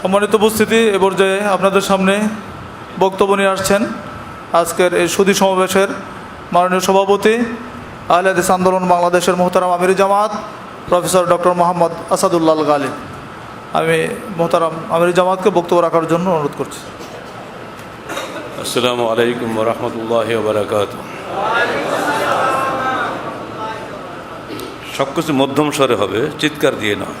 সম্মানিত উপস্থিতি, এ পর্যায়ে আপনাদের সামনে বক্তব্য নিয়ে আসছেন আজকের এই সুদী সমাবেশের মাননীয় সভাপতি আহলে হাদিস আন্দোলন বাংলাদেশের মোহতারাম আমির জামাত, প্রফেসর ডক্টর মোহাম্মদ আসাদুল্লাল গালিব আমি মোহতারাম আমির জামাতকে বক্তব্য রাখার জন্য অনুরোধ করছি। আসসালামু আলাইকুম রহমতুল্লাহ বারাকাত সব কিছু মধ্যম স্বরে হবে, চিৎকার দিয়ে নয়।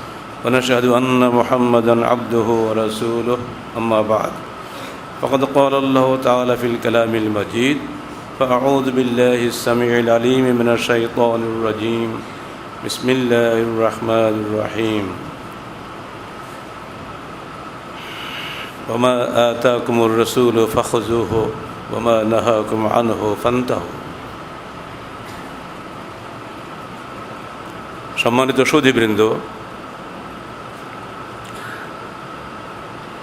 ونشهد أن محمدا عبده ورسوله أما بعد فقد قال الله تعالى في الكلام المجيد فأعوذ بالله السميع العليم من الشيطان الرجيم بسم الله الرحمن الرحيم وما آتاكم الرسول فخذوه وما نهاكم عنه فانتهوا সম্মানিত সুধীবৃন্দ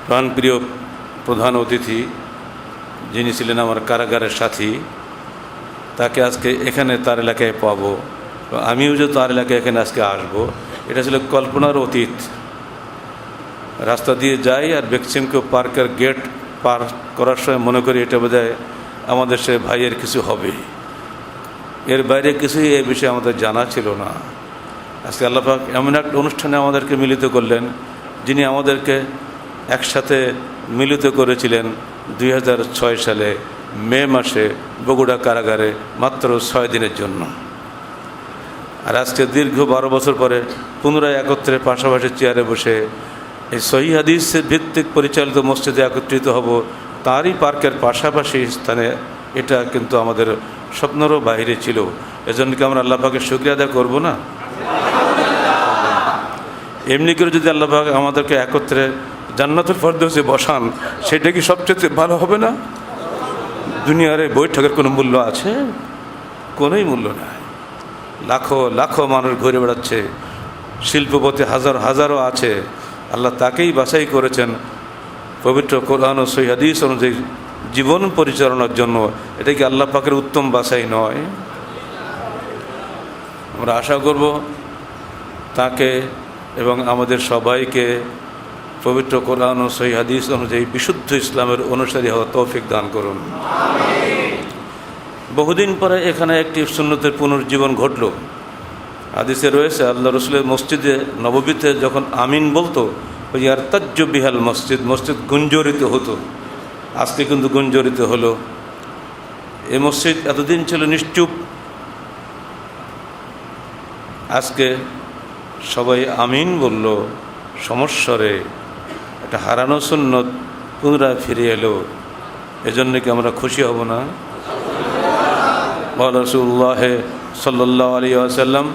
প্রাণপ্রিয় প্রধান অতিথি যিনি ছিলেন আমার কারাগারের সাথী, তাকে আজকে এখানে তার এলাকায় পাব। আমিও যে তার এলাকায় এখানে আজকে আসব, এটা ছিল কল্পনার অতীত। রাস্তা দিয়ে যাই আর বেক্সিমকো পার্কের গেট পার করার সময় মনে করি এটা বোধহয় আমাদের সে ভাইয়ের কিছু হবে। এর বাইরে কিছুই এ বিষয়ে আমাদের জানা ছিল না। আজকে আল্লাপাক এমন একটা অনুষ্ঠানে আমাদেরকে মিলিত করলেন, যিনি আমাদেরকে একসাথে মিলিত করেছিলেন দুই হাজার ছয় সালে মে মাসে বগুড়া কারাগারে মাত্র ছয় দিনের জন্য। আর আজকে দীর্ঘ বারো বছর পরে পুনরায় একত্রে পাশাপাশি চেয়ারে বসে এই সহি হাদিসের ভিত্তিক পরিচালিত মসজিদে একত্রিত হব তারই পার্কের পাশাপাশি স্থানে এটা কিন্তু আমাদের স্বপ্নেরও বাহিরে ছিল। এজন্য কি আমরা আল্লাহকে শুক্রিয়া আদায় করব না? এমনি করে যদি আল্লাহবাক আমাদেরকে একত্রে জান্নাতুল ফরদৌসে বসান, সেটা কি সবচেয়ে ভালো হবে না? দুনিয়ার এই বৈঠকের কোনো মূল্য আছে? কোনোই মূল্য নাই। লাখো লাখো মানুষ ঘুরে বেড়াচ্ছে, শিল্পপতি হাজার হাজারও আছে। আল্লাহ তাকেই বাছাই করেছেন। পবিত্র কোরআন ও সৈহাদিস অনুযায়ী জীবন পরিচালনার জন্য। এটা কি আল্লাহ পাকের উত্তম বাছাই নয়? আমরা আশা করব তাকে এবং আমাদের সবাইকে পবিত্র কোরআন ও সহি হাদিস অনুযায়ী বিশুদ্ধ ইসলামের অনুসারী হওয়া তৌফিক দান করুন। বহুদিন পরে এখানে একটি সুন্নতের পুনর্জীবন ঘটল। হাদিসে রয়েছে, আল্লাহ রসুলের মসজিদে নববীতে যখন আমিন বলতো, ওই আর তাজ্য বিহাল মসজিদ মসজিদ গুঞ্জরিত হতো। আজকে কিন্তু গুঞ্জরিত হলো। এই মসজিদ এতদিন ছিল নিশ্চুপ। আজকে সবাই আমিন বলল সমস্বরে একটা হারানো সুন্নত পুনরায় ফিরে এলো। এজন্য কি আমরা খুশি হব না? রসুল্লাহ সাল্লাহ আলী আসাল্লাম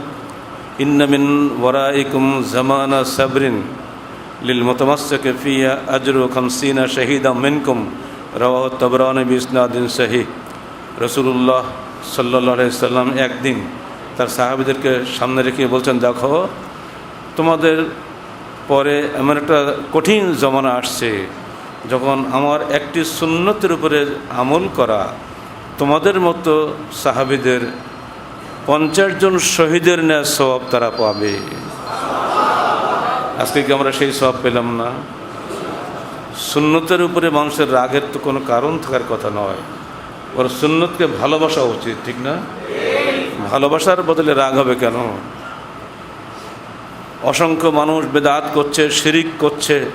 ইন্নামিন ওয়ারাইকুম জামানা সাবরিন লিল মতমাসকে ফিয়া আজরু খামসিনা শহীদা মিনকুম রওয়াহ তবরান বিসনাদিন শাহি রসুল্লাহ সাল্লাহ সাল্লাম একদিন তার সাহাবিদেরকে সামনে রেখে বলছেন, দেখো, তোমাদের পরে এমন একটা কঠিন জমানা আসছে যখন আমার একটি সুন্নতের উপরে আমল করা তোমাদের মতো সাহাবিদের পঞ্চাশ জন শহীদের ন্যায় সব তারা পাবে। আজকে কি আমরা সেই সব পেলাম না? সুন্নতের উপরে মানুষের রাগের তো কোনো কারণ থাকার কথা নয়। ওর সুন্নতকে ভালোবাসা উচিত, ঠিক না? ভালোবাসার বদলে রাগ হবে কেন? অসংখ্য মানুষ বেদাত করছে, শিরিক করছে,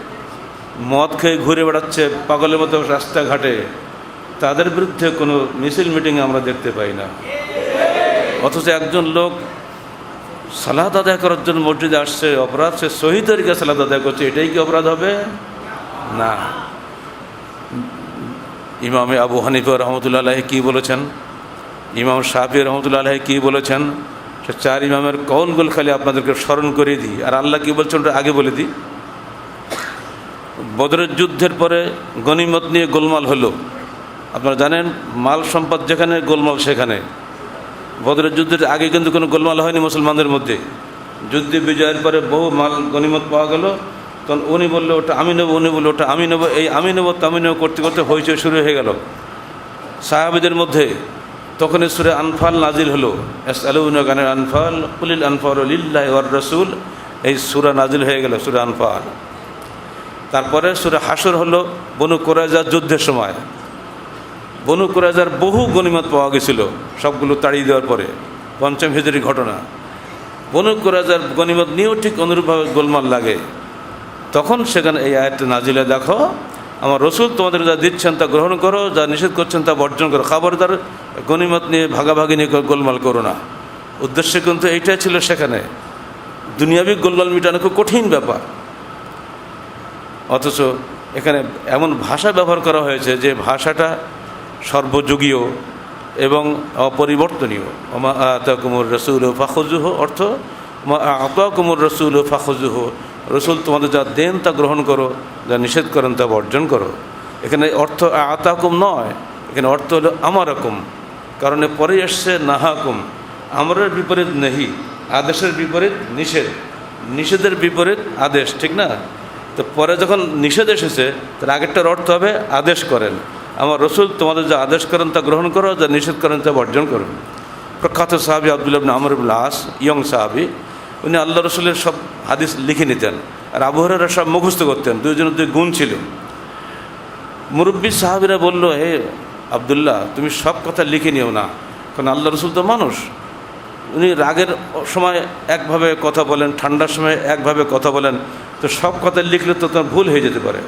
মদ খেয়ে ঘুরে বেড়াচ্ছে, পাগলের মতো রাস্তাঘাটে। তাদের বিরুদ্ধে কোনো মিছিল মিটিং আমরা দেখতে পাই না। অথচ একজন লোক সালাদ আদায় করার জন্য মসজিদে আসছে, অপরাধ সে শহীদ তরিকা সালাদ আদায় করছে, এটাই কি অপরাধ হবে? না। ইমামে আবু হানিফা রহমতুল্লাহ আলাহি কী বলেছেন? ইমাম শাহি রহমতুল্লাহ আলাহি কী বলেছেন? সে চার ইমামের কৌনগুলো খালি আপনাদেরকে স্মরণ করে দিই। আর আল্লাহ কী বলছেন ওটা আগে বলে দিই। বদরের যুদ্ধের পরে গনিমত নিয়ে গোলমাল হলো। আপনারা জানেন, মাল সম্পদ যেখানে, গোলমাল সেখানে। বদরের যুদ্ধের আগে কিন্তু কোনো গোলমাল হয়নি মুসলমানদের মধ্যে। যুদ্ধে বিজয়ের পরে বহু মাল গনিমত পাওয়া গেল। তখন উনি বলল, ওটা আমি নেব, উনি বলল, ওটা আমি নেব, এই আমি নেব, তা আমি নেব করতে করতে হইচই শুরু হয়ে গেল। সাহাবিদের মধ্যে তখন সুরে আনফাল নাজিল হলো। গানের আনফাল, কুলিল আনফাল ওয়ার রসুল। এই সুরা নাজিল হয়ে গেল, সুরে আনফাল। তারপরে সুরে হাসর হলো বনু কোরাজার যুদ্ধের সময়। বনু কোরাজার বহু গণিমত পাওয়া গেছিল, সবগুলো তাড়িয়ে দেওয়ার পরে, পঞ্চম হিজরি ঘটনা। বনু কোরাজার গণিমত নিয়েও ঠিক অনুরূপভাবে গোলমাল লাগে। তখন সেখানে এই আয়াতটা নাজিলে দেখো আমার রসুল তোমাদের যা দিচ্ছেন তা গ্রহণ করো, যা নিষেধ করছেন তা বর্জন করো। খাবারদার, গণিমত নিয়ে ভাগাভাগি নিয়ে গোলমাল করো না। উদ্দেশ্য কিন্তু এইটাই ছিল সেখানে। দুনিয়াবি গোলমাল মিটানো খুব কঠিন ব্যাপার। অথচ এখানে এমন ভাষা ব্যবহার করা হয়েছে যে ভাষাটা সর্বযুগীয় এবং অপরিবর্তনীয়। ওমা আতা কুমুর রসুল ফাখজুহ অর্থ মা আতা কুমুর রসুল ফাখজুহ রসুল তোমাদের যা দেন তা গ্রহণ করো। যা নিষেধ করেন তা বর্জন করো। এখানে অর্থ আতাকুম নয়, এখানে অর্থ হলো আমারকম। কারণ পরে এসছে নাহাকুম। আমরের বিপরীত নেহি, আদেশের বিপরীত নিষেধ। নিষেধের বিপরীত আদেশ, ঠিক না? তো পরে যখন নিষেধ এসেছে তার আগেরটার অর্থ হবে আদেশ করেন। আমার রসুল তোমাদের যা আদেশ করেন তা গ্রহণ করো, যা নিষেধ করেন তা বর্জন করো। প্রখ্যাত সাহাবি আবদুল্লাহ আমর আস, ইয়ং সাহাবি, উনি আল্লাহ রসুলের সব হাদিস লিখে নিতেন। আর আবহাওয়ারা সব মুখস্থ করতেন, দুইজনের দুই গুণ ছিল। মুরব্বী সাহাবিরা বলল, হে আবদুল্লাহ, তুমি সব কথা লিখে নিও না, কারণ আল্লাহ রসুল তো মানুষ। উনি রাগের সময় একভাবে কথা বলেন, ঠান্ডার সময় একভাবে কথা বলেন, তো সব কথা লিখলে তো তোমার ভুল হয়ে যেতে পারে।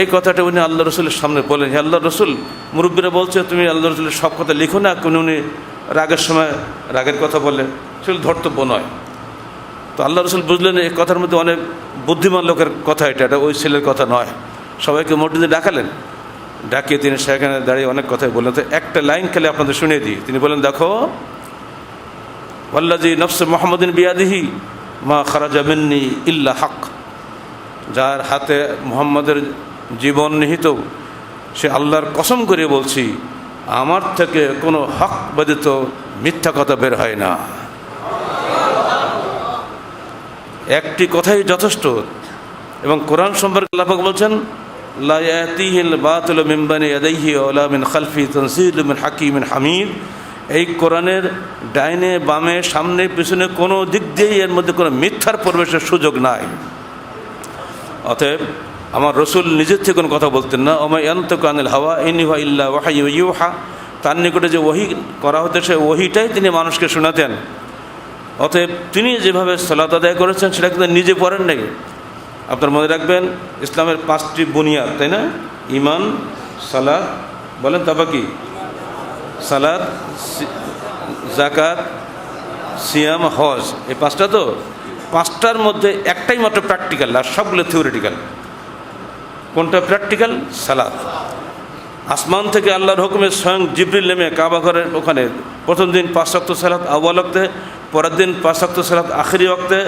এই কথাটা উনি আল্লাহ রসুলের সামনে বলেন হে আল্লাহ রসুল, মুরব্বীরা বলছে, তুমি আল্লাহ রসুলের সব কথা লিখো না? কিন্তু উনি রাগের সময় রাগের কথা বললেন, সেগুলো ধর্তব্য নয়। তো আল্লাহ রসুল বুঝলেন এই কথার মধ্যে অনেক বুদ্ধিমান লোকের কথা এটা এটা ওই ছেলের কথা নয়। সবাইকে মসজিদে ডাকালেন। ডাকিয়ে তিনি সেখানে দাঁড়িয়ে অনেক কথাই বললেন। তো একটা লাইন খেলে আপনাদের শুনিয়ে দিই। তিনি বলেন দেখো ওয়াল্লাজি নফস মোহাম্মদিন বিয়াদিহি, মা খারাজা মিন্নি ইল্লা হক যার হাতে মোহাম্মদের জীবন নিহিত, সে আল্লাহর কসম করে বলছি, আমার থেকে কোনো হক ব্যতীত মিথ্যা কথা বের হয় না। একটি কথাই যথেষ্ট। এবং কোরআন সম্পর্কে আল্লাপাক বলছেন, লা ইয়াতিহিল বাতিল মিন বানি ইয়াদাইহি মিন খালফি তানসিলু মিন হাকিমিন হামিদ। এই কোরআনের ডাইনে, বামে, সামনে, পিছনে কোনো দিক দিয়েই এর মধ্যে কোনো মিথ্যার প্রবেশের সুযোগ নাই। অতএব আমার রসুল নিজের থেকে কোনো কথা বলতেন না। ওমাই অন্ত কানিল হাওয়া ইনিহা ইল্লা ওয়াহাই তার নিকটে যে ওহি করা হতো, সে ওহিটাই তিনি মানুষকে শোনাতেন। অতএব তিনি যেভাবে সালাত আদায় করেছেন, সেটা কিন্তু নিজে পড়েন নাই আপনার মনে রাখবেন, ইসলামের পাঁচটি বুনিয়াদ, তাই না? ইমান সালাদ বলেন তারপর কি? সালাদ জাকাত সিয়াম, হজ, এই পাঁচটা তো পাঁচটার মধ্যে একটাই মাত্র প্র্যাকটিক্যাল আর সবগুলো থিওরিটিক্যাল কোনটা প্র্যাকটিক্যাল সালাদ আসমান থেকে আল্লাহর হুকুমে স্বয়ং জিবরিল নেমে কাবা ঘরের ওখানে প্রথম দিন পাঁচ শক্ত সালাত আউ্বাল অক্তে পরের দিন পাঁচ শক্ত সালাত, আখেরি অক্তে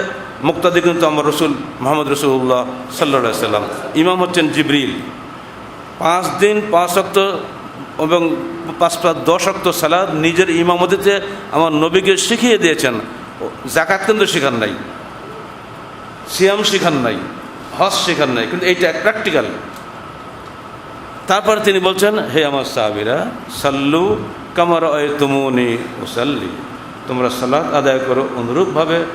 মুক্তাদি কিন্তু আমার রসুল মোহাম্মদ রসুল্লাহ সাল্লা সাল্লাম ইমাম হচ্ছেন জিবরিল। পাঁচ দিন পাঁচ অক্ত এবং পাঁচ পাঁচ দশ অক্ত সালাদ নিজের ইমামতিতে আমার নবীকে শিখিয়ে দিয়েছেন। জাকাত কিন্তু শেখান নাই, সিয়াম শেখান নাই, হজ শেখান নাই, কিন্তু এইটা প্র্যাকটিক্যাল তারপর তিনি বলছেন, হে আমার সাহাবিরা, সাল্লু কামার তুমনি ওসাল্লি তোমরা সালাত আদায় করো অনুরূপভাবে,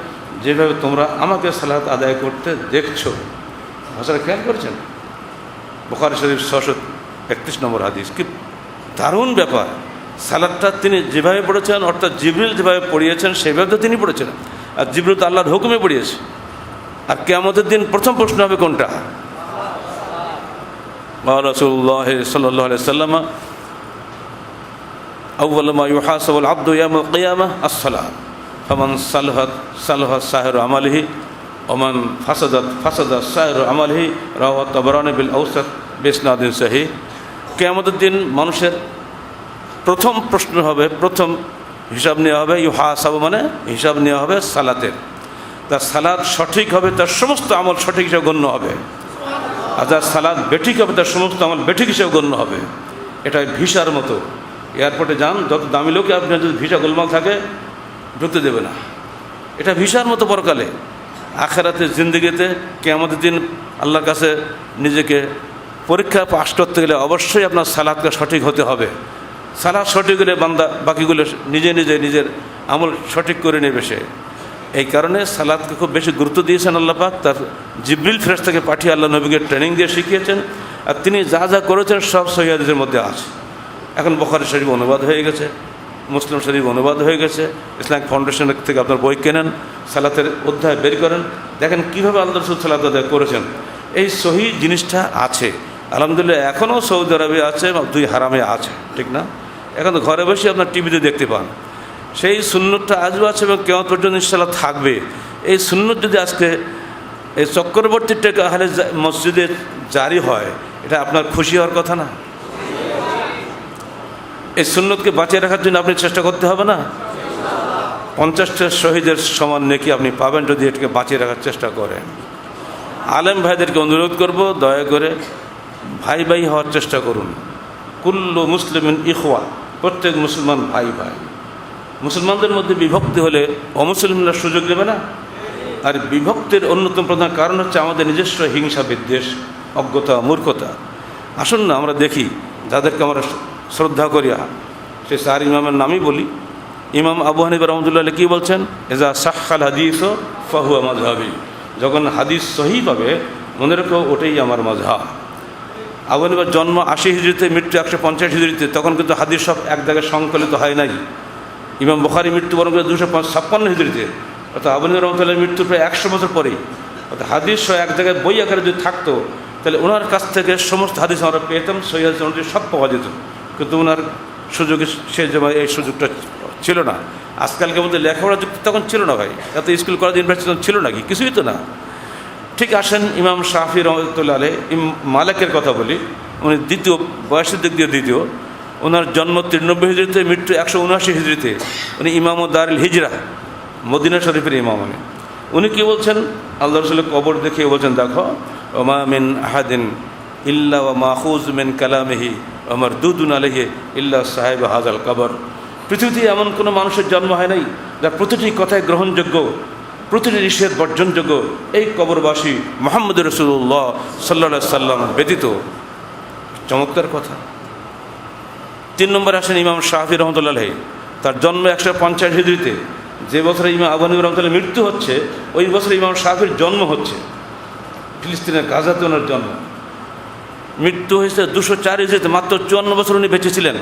যেভাবে তোমরা আমাকে সালাত আদায় করতে দেখছ। ভাষাটা খেয়াল করেছেন? বোখার শরীফ ছশো একত্রিশ নম্বর হাদিস। কি দারুণ ব্যাপার। সালাদটা তিনি যেভাবে পড়েছেন, অর্থাৎ জিবরিল যেভাবে পড়িয়েছেন, সেভাবে তো তিনি পড়েছেন আর জিবরিল তো আল্লাহর হুকুমে পড়িয়েছে। আর কেয়ামতের দিন প্রথম প্রশ্ন হবে কোনটা? রসুল্লাহ সাল্লাহ সাল্লাম أول ما يحاسب العبد يوم القيامة الصلاة فمن صلحت صلح سائر عمله ومن فسدت فسد سائر عمله رواه الطبراني بالأوسط بإسناد صحيح কেয়ামতের দিন মানুষের প্রথম প্রশ্ন হবে প্রথম হিসাব নেওয়া হবে ইউহাসাব মানে হিসাব নেওয়া হবে সালাতের তার সালাদ সঠিক হবে তার সমস্ত আমল সঠিক হিসাবে গণ্য হবে আর যার সালাদ বেঠিক হবে তার সমস্ত আমল বেঠিক হিসেবে গণ্য হবে? এটা ভিসার মতো। এয়ারপোর্টে যান, যত দামি লোকে আপনার যদি ভিসা গোলমাল থাকে, ঢুকতে দেবে না। এটা ভিসার মতো পরকালে। আখেরাতে, জিন্দগিতে কে আমাদের দিন আল্লাহর কাছে নিজেকে পরীক্ষা পাশ করতে গেলে অবশ্যই আপনার সালাদকে সঠিক হতে হবে। সালাদ সঠিক হলে বান্দা বাকিগুলো নিজে নিজে নিজের আমল সঠিক করে নেবে সে। এই কারণে সালাদকে খুব বেশি গুরুত্ব দিয়েছেন আল্লাহ পাক। তার জিব্রিল থেকে পাঠিয়ে আল্লাহ নবীকে ট্রেনিং দিয়ে শিখিয়েছেন। আর তিনি যা যা করেছেন সব সহিদের মধ্যে আছে। এখন বখারি শরীফ অনুবাদ হয়ে গেছে, মুসলিম শরীফ অনুবাদ হয়ে গেছে। ইসলাম ফাউন্ডেশন থেকে আপনার বই কেনেন, সালাতের অধ্যায় বের করেন। দেখেন কীভাবে আল্লাহ রসুল সালাত আদায় করেছেন। এই সহি জিনিসটা আছে। আলহামদুলিল্লাহ এখনও সৌদি আরবে আছে দুই হারামে আছে, ঠিক না? এখন ঘরে বসে আপনার টিভিতে দেখতে পান। সেই সুন্নতটা আজও আছে এবং কেমন পর্যন্ত ইনশাল্লাহ থাকবে। এই সুন্নত যদি আজকে এই চক্রবর্তী টেকা হালে জা- মসজিদে জারি হয়, এটা আপনার খুশি হওয়ার কথা না? এই সুন্নতকে বাঁচিয়ে রাখার জন্য আপনি চেষ্টা করতে হবে না? পঞ্চাশটা শহীদের সমান নেকি আপনি পাবেন যদি এটাকে বাঁচিয়ে রাখার চেষ্টা করেন। আলেম ভাইদেরকে অনুরোধ করব, দয়া করে ভাই ভাই হওয়ার চেষ্টা করুন। কুল্লু মুসলিম ইখওয়া, প্রত্যেক মুসলমান ভাই ভাই। মুসলমানদের মধ্যে বিভক্তি হলে অমুসলিমরা সুযোগ দেবে না? আর বিভক্তির অন্যতম প্রধান কারণ হচ্ছে আমাদের নিজস্ব হিংসা বিদ্বেষ, অজ্ঞতা, মূর্খতা। আসুন না, আমরা দেখি, যাদেরকে আমরা শ্রদ্ধা করি। সে চার ইমামের নামই বলি। ইমাম আবু হানিবা রহমতুল্লাহ কী বলছেন? এজা সাক্ষাল হাদিস ফাহুয়া মাজহাবি যখন হাদিস সহি পাবে, মনে রেখো, ওটাই আমার মজহা আবু হানিবার জন্ম আশি হিজড়িতে, মৃত্যু একশো পঞ্চাশ হিজড়িতে, তখন কিন্তু হাদিস সব এক জায়গায় সংকলিত হয় নাই। ইমাম বখারি মৃত্যুবরণ করে দুশো পাঁচ ছাপ্পান্ন হিজড়িতে। অর্থাৎ আবু হানিফা রহমতুল্লাহ মৃত্যু প্রায় একশো বছর পরেই। অর্থাৎ হাদিস এক জায়গায় বই আকারে যদি থাকতো, তাহলে ওনার কাছ থেকে সমস্ত হাদিস আমরা পেতাম, সহি হাদিস সব পাওয়া যেত। কিন্তু ওনার সুযোগে সে এই সুযোগটা ছিল না। আজকালকে মধ্যে লেখাপড়া যুক্তি তখন ছিল না ভাই। এত স্কুল, কলেজ, ইউনিভার্সিটি ছিল নাকি কিছুই তো না। ঠিক আসেন ইমাম শাহি রহমতুল্লাহ আলে ইম মালেকের কথা বলি। উনি দ্বিতীয়, বয়সের দিক দিয়ে দ্বিতীয়। ওনার জন্ম তিরানব্বই হিজড়িতে, মৃত্যু একশো উনআশি হিজড়িতে। উনি ইমাম দারুল হিজরা, মদিনা শরীফের ইমাম উনি। উনি কী বলছেন? আল্লাহ রসুলের কবর দেখিয়ে বলছেন, দেখো, ওমা মিন আহাদিন ইল্লা ও মাহুজ মিন কালামিহি আমার দুদুন আলহে ইল্লা সাহেব হাজাল কবর। পৃথিবীতে এমন কোনো মানুষের জন্ম হয় নাই যার প্রতিটি কথায় গ্রহণযোগ্য, প্রতিটি নিষেধ বর্জনযোগ্য। এই কবরবাসী মোহাম্মদ রসুল্লাহ সাল্লা সাল্লাম ব্যতীত। চমৎকার কথা। তিন নম্বরে আসেন ইমাম শাহি রহমতুল্লাহ তার জন্ম একশো পঞ্চাশ হিজড়িতে। যে বছরে ইমাম আবানী রহমতুল্লাহ মৃত্যু হচ্ছে, ওই বছরে ইমাম শাহির জন্ম হচ্ছে। ফিলিস্তিনের গাজাতে ওনার জন্ম। মৃত্যু হয়েছে দুশো চার হিজড়িতে, মাত্র চুয়ান্ন বছর উনি বেঁচে ছিলেন।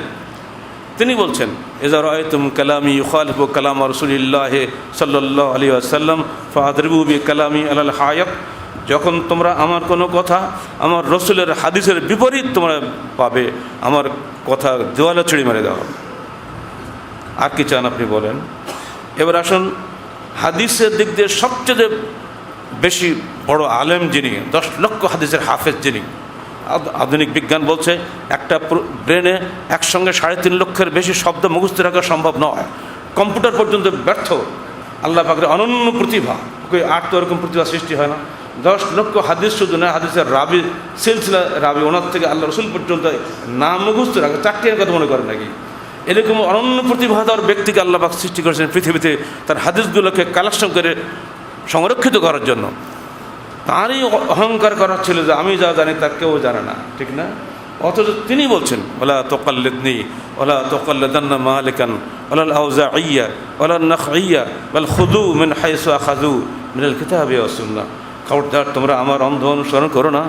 তিনি বলছেন এজা রয়তুম কালামি খালিফ কালাম রসুলিল্লাহ সাল্লাহ আলী আসাল্লাম ফাদরবুবি কালামি আল হায়ক যখন তোমরা আমার কোনো কথা, আমার রসুলের হাদিসের বিপরীত তোমরা পাবে, আমার কথা দেওয়ালে ছড়ি মেরে দেওয়া আর কি চান আপনি বলেন? এবার আসুন, হাদিসের দিক দিয়ে সবচেয়ে বেশি বড় আলেম যিনি, দশ লক্ষ হাদিসের হাফেজ যিনি, আধ- আধুনিক বিজ্ঞান বলছে, একটা ব্রেনে একসঙ্গে সাড়ে তিন লক্ষের বেশি শব্দ মুখস্থ রাখা সম্ভব নয়। কম্পিউটার পর্যন্ত ব্যর্থ। আল্লাহ পাকের অনন্য প্রতিভা। ওকে আর তো এরকম প্রতিভা সৃষ্টি হয় না। দশ লক্ষ হাদিস শুধু না, হাদিসের রাবি, সিলসিলা রাবি, ওনার থেকে আল্লাহ রসুল পর্যন্ত নাম মুখস্থ রাখা। চারটি কথা মনে করেন নাকি? এরকম অনন্য প্রতিভাধর ব্যক্তিকে আল্লাহ পাক সৃষ্টি করেছেন পৃথিবীতে তার হাদিসগুলোকে কালেকশন করে সংরক্ষিত করার জন্য। তারই অহংকার করা ছিল যে আমি যা জানি তা কেউ জানে না, ঠিক না? অথচ তিনি বলছেন, ওলা তোকাল্লেদনি, ওলা তোকাল্লেদান্না মালিকান, ওলাল আউজা আইয়া ওলা নখ আইয়া বল খুদু মিন হাইসা খাজু মিনাল কিতাবে অসুন্না খবরদার, তোমরা আমার অন্ধ অনুসরণ করো না।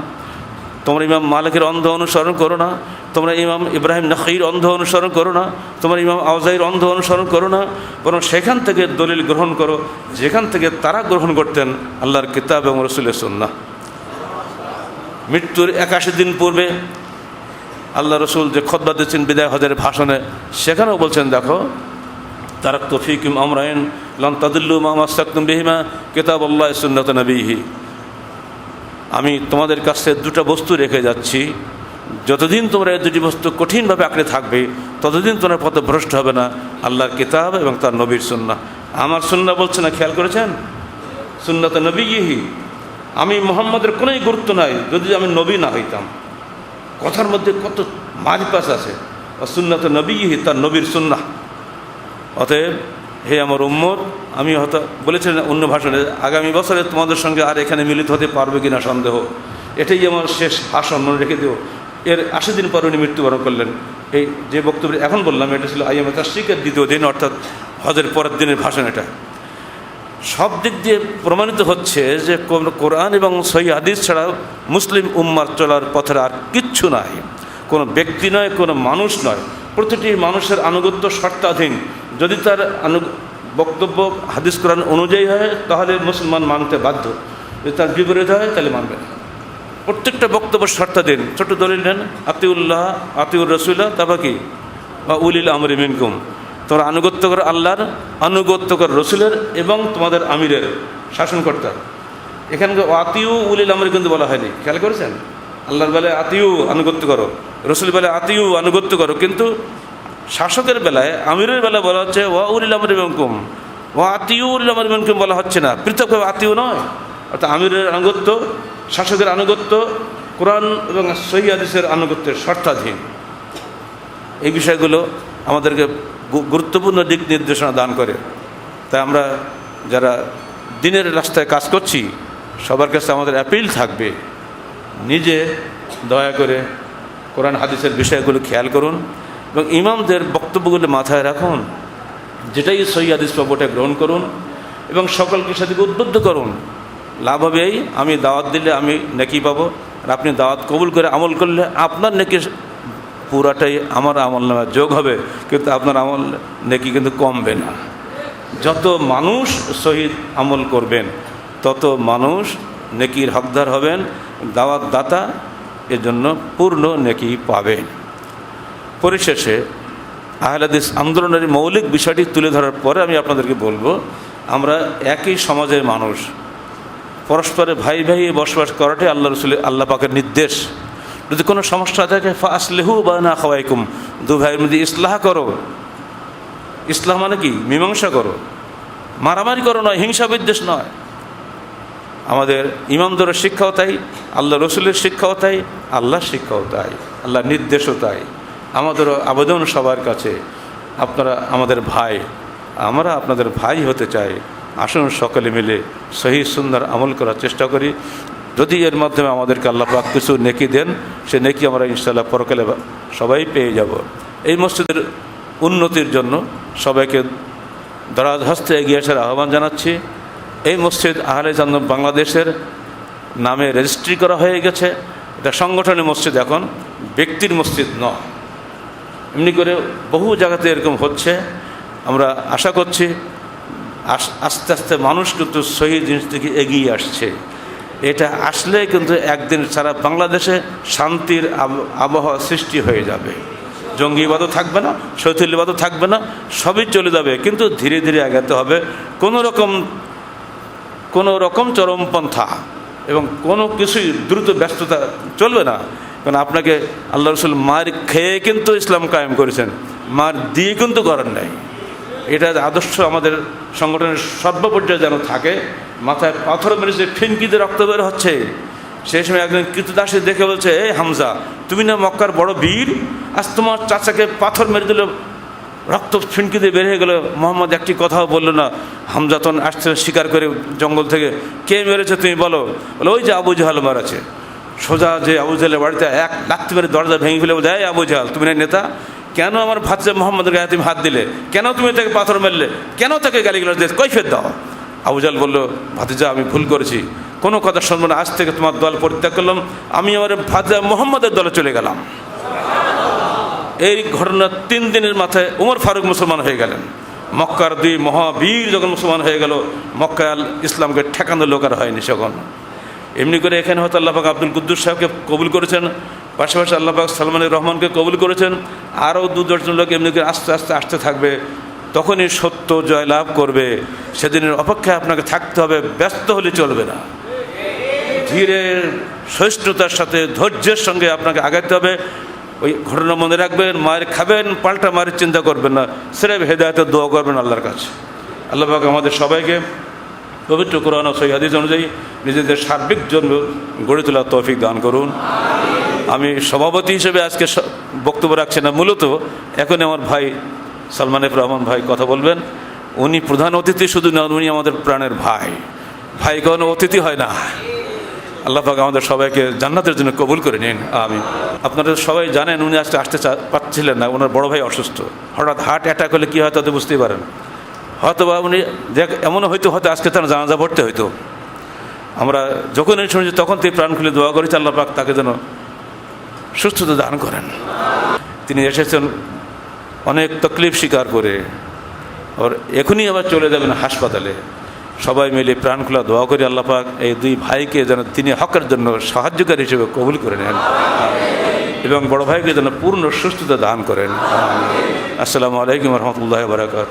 তোমরা ইমাম মালিকের অন্ধ অনুসরণ করো না। তোমরা ইমাম ইব্রাহিম নখীর অন্ধ অনুসরণ করো না। তোমরা ইমাম আউজাইর অন্ধ অনুসরণ করো না। বরং সেখান থেকে দলিল গ্রহণ করো, যেখান থেকে তারা গ্রহণ করতেন আল্লাহর কিতাব এবং রসুলের সন্না মৃত্যুর একাশি দিন পূর্বে আল্লাহ রসুল যে খতবা দিচ্ছেন বিদায় হজের ভাষণে, সেখানেও বলছেন, দেখো, তারাক তফিকুম আমরাইন, লন তাদুল্লু মামাস্তাকুম বিহিমা কিতাব আল্লাহ সুন্নত নবীহি। আমি তোমাদের কাছে দুটো বস্তু রেখে যাচ্ছি। যতদিন তোমরা এই দুটি বস্তু কঠিনভাবে আঁকড়ে থাকবে, ততদিন তোমার পথে ভ্রষ্ট হবে না। আল্লাহর কিতাব এবং তার নবীর সুন্না। আমার সুন্না বলছে না, খেয়াল করেছেন? সুন্নত নবী ইহি আমি মোহাম্মদের কোনোই গুরুত্ব নাই, যদি আমি নবী না হইতাম। কথার মধ্যে কত মাঝপাস আছে। সুন্না তো নবী ইহি তার নবীর সুন্না। অতএব হে আমার উম্মত, আমি হয়তো বলেছিলেন অন্য ভাষণে, আগামী বছরে তোমাদের সঙ্গে আর এখানে মিলিত হতে পারবে কিনা সন্দেহ। এটাই আমার শেষ ভাষণ মনে রেখে দিও। এর আশি দিন পর উনি মৃত্যুবরণ করলেন। এই যে বক্তব্য এখন বললাম, এটা ছিল আইএম তাস্টিকের দ্বিতীয় দিন, অর্থাৎ হজের পরের দিনের ভাষণ এটা। সব দিক দিয়ে প্রমাণিত হচ্ছে যে কোরআন এবং সহি হাদিস ছাড়া মুসলিম উম্মার চলার পথের আর কিচ্ছু নাই। কোনো ব্যক্তি নয়, কোনো মানুষ নয়। প্রতিটি মানুষের আনুগত্য শর্তাধীন। যদি তার আনু বক্তব্য হাদিস কোরআন অনুযায়ী হয়, তাহলে মুসলমান মানতে বাধ্য। যদি তার বিপরীত হয়, তাহলে মানবে না। প্রত্যেকটা বক্তব্য শর্তাধীন। ছোট দলিল নেন, আতিউল্লাহ, আতিউর রসুল্লাহ তারপর কি? বা উলিল আমরি মিনকুম। তোমরা আনুগত্য কর আল্লাহর, আনুগত্য কর রসুলের এবং তোমাদের আমিরের শাসনকর্তা এখানে আতিউ উলিল আমরি কিন্তু বলা হয়নি। খেয়াল করেছেন? আল্লাহর বেলায় আতিউ আনুগত্য করো রসুল বেলায় আতিউ আনুগত্য করো, কিন্তু শাসকের বেলায়, আমিরের বেলায় বলা হচ্ছে, ওয়া উলিল আমরি মিনকুম ও আতিউ উলিল আমরি মিনকুম বলা হচ্ছে না, পৃথকভাবে আতিউ নয়, অর্থাৎ আমিরের আনুগত্য, শাসকের আনুগত্য, কোরআন এবং সহি হাদিসের আনুগত্যের শর্তাধীন। এই বিষয়গুলো আমাদেরকে গুরুত্বপূর্ণ দিক নির্দেশনা দান করে। তাই আমরা যারা দিনের রাস্তায় কাজ করছি, সবার কাছে আমাদের অ্যাপিল থাকবে নিজে দয়া করে কোরআন হাদিসের বিষয়গুলো খেয়াল করুন এবং ইমামদের বক্তব্যগুলো মাথায় রাখুন, যেটাই সই হাদিস পাবো গ্রহণ করুন এবং সকলকে সাথে উদ্বুদ্ধ করুন। লাভ হবে এই, আমি দাওয়াত দিলে আমি নেকি পাবো আর আপনি দাওয়াত কবুল করে আমল করলে আপনার নেকি পুরাটাই আমার আমল নামে যোগ হবে, কিন্তু আপনার আমল নেকি কিন্তু কমবে না। যত মানুষ শহীদ আমল করবেন, তত মানুষ নেকির হকদার হবেন, দাওয়াত দাতা এজন্য পূর্ণ নেকি পাবেন। পরিশেষে আহলাদিস আন্দোলনের মৌলিক বিষয়টি তুলে ধরার পরে আমি আপনাদেরকে বলব, আমরা একই সমাজের মানুষ। পরস্পরে ভাই ভাই বসবাস করাটাই আল্লাহ রসুলের আল্লাহ পাকের নির্দেশ। যদি কোনো সমস্যা থাকে, ফাসলেহু বা না খাওয়াইকুম। দু ভাইয়ের মধ্যে ইসলাহ করো। ইসলাম মানে কি? মীমাংসা করো। মারামারি করো নয় হিংসা বিদ্বেষ নয়। আমাদের ইমামদরের শিক্ষাও তাই আল্লাহ রসুলের শিক্ষাও তাই, আল্লাহর শিক্ষাও তাই, আল্লাহর নির্দেশও তাই। আমাদেরও আবেদন সবার কাছে, আপনারা আমাদের ভাই, আমরা আপনাদের ভাই হতে চাই, আসুন সকলে মিলে সহি সুন্দর আমল করার চেষ্টা করি। যদি এর মাধ্যমে আমাদেরকে আল্লাহ পাক কিছু নেকি দেন, সে নেকি আমরা ইনশাল্লাহ পরকালে সবাই পেয়ে যাব। এই মসজিদের উন্নতির জন্য সবাইকে দরাজ হস্তে এগিয়ে আসার আহ্বান জানাচ্ছি। এই মসজিদ আহলে জান্নাত বাংলাদেশের নামে রেজিস্ট্রি করা হয়ে গেছে। এটা সংগঠনের মসজিদ এখন, ব্যক্তির মসজিদ নয়। এমনি করে বহু জায়গাতে এরকম হচ্ছে। আমরা আশা করছি আস্তে আস্তে মানুষ কিন্তু সহি জিনিস থেকে এগিয়ে আসছে। এটা আসলে কিন্তু একদিন সারা বাংলাদেশে শান্তির আব- আবহাওয়া সৃষ্টি হয়ে যাবে। জঙ্গিবাদও থাকবে না শৈথিল্যবাদও থাকবে না, সবই চলে যাবে। কিন্তু ধীরে ধীরে আগাতে হবে। কোনো রকম কোনো রকম চরমপন্থা এবং কোনো কিছুই দ্রুত ব্যস্ততা চলবে না। কারণ আপনাকে আল্লাহ রসুল মার খেয়ে কিন্তু ইসলাম কায়েম করেছেন, মার দিয়ে কিন্তু করার নাই। এটা আদর্শ আমাদের সংগঠনের সর্বপর্যায়ে যেন থাকে, মাথায় পাথর মেরেছে, ফিনকিতে রক্ত বের হচ্ছে। সেই সময় একজন কৃতদাসী দেখে বলছে, এই হামজা, তুমি না মক্কার বড় বীর? আজ তোমার চাচাকে পাথর মেরে দিল রক্ত ফিনকিতে বের হয়ে গেল। মোহাম্মদ একটি কথাও বলল না। হামজাতন আসছে স্বীকার করে জঙ্গল থেকে। কে মেরেছে তুমি বলো? বলো, ওই যে আবু জাহাল মারাছে। সোজা যে আবু জাহালের বাড়িতে এক লাত্তি মেরে দরজা ভেঙে ফেলে বলে আবু জাহাল, তুমি না নেতা? কেন আমার ভাতজা মোহাম্মদের গায়ে তুমি হাত দিলে? কেন তুমি তাকে পাথর মারলে? কেন তাকে গালিগুলো দিয়ে কৈফের দাও। আবু জাহাল বলল, ভাতিজা, আমি ভুল করেছি। কোনো কথা শুনব না। আজ থেকে তোমার দল পরিত্যাগ করলাম। আমি আমার ভাতিজা মোহাম্মদের দলে চলে গেলাম। এই ঘটনার তিন দিনের মাথায় উমর ফারুক মুসলমান হয়ে গেলেন। মক্কার দুই মহাবীর যখন মুসলমান হয়ে গেল মক্কা ইসলামকে ঠেকানো লোক আর হয়নি সেখন। এমনি করে এখানে হয়তো আল্লাহাক আব্দুল কুদ্দুস সাহেবকে কবুল করেছেন পাশাপাশি আল্লাহাক সালমানুর রহমানকে কবুল করেছেন, আরও দু দশজন লোক এমনি করে আস্তে আস্তে আসতে থাকবে, তখনই সত্য জয় লাভ করবে। সেদিনের অপেক্ষায় আপনাকে থাকতে হবে, ব্যস্ত হলে চলবে না। ধীরে সহিষ্ণুতার সাথে ধৈর্যের সঙ্গে আপনাকে আগাতে হবে। ওই ঘটনা মনে রাখবেন, মায়ের খাবেন, পাল্টা মায়ের চিন্তা করবেন না। সেরেব হেদায়তের দোয়া করবেন আল্লাহর কাছে। আল্লাহ পাক আমাদের সবাইকে পবিত্র কোরআন ও সৈহাদিস অনুযায়ী নিজেদের সার্বিক জন্য গড়ে তোলার তৌফিক দান করুন। আমি সভাপতি হিসেবে আজকে বক্তব্য রাখছি না, মূলত এখন আমার ভাই সালমান এফ রহমান ভাই কথা বলবেন। উনি প্রধান অতিথি শুধু নন, উনি আমাদের প্রাণের ভাই। ভাই কোনো অতিথি হয় না। আল্লাহ পাক আমাদের সবাইকে জান্নাতের জন্য কবুল করে নিন আমি আপনারা সবাই জানেন উনি আজকে আসতে পারছিলেন না, ওনার বড় ভাই অসুস্থ। হঠাৎ হার্ট অ্যাটাক হলে কী হয় তাতে বুঝতেই পারেন। হয়তো বা উনি দেখ এমনও হয়তো হয়তো আজকে তার জানাজা পড়তে হইতো। আমরা যখন এই শুনেছি, তখন তিনি প্রাণ খুলে দোয়া করেছি, আল্লাহ পাক তাকে যেন সুস্থতা দান করেন। তিনি এসেছেন অনেক তকলিফ স্বীকার করে, আর এখনই আবার চলে যাবেন হাসপাতালে। সবাই মিলে প্রাণ খোলা, দোয়া করি আল্লাহ পাক, এই দুই ভাইকে যেন তিনি হকের জন্য সাহায্যকারী হিসেবে কবুল করে নেন। এবং বড় ভাইকে যেন পূর্ণ সুস্থতা দান করেন। আসসালামু আলাইকুম রহমতুল্লাহ বারাকাত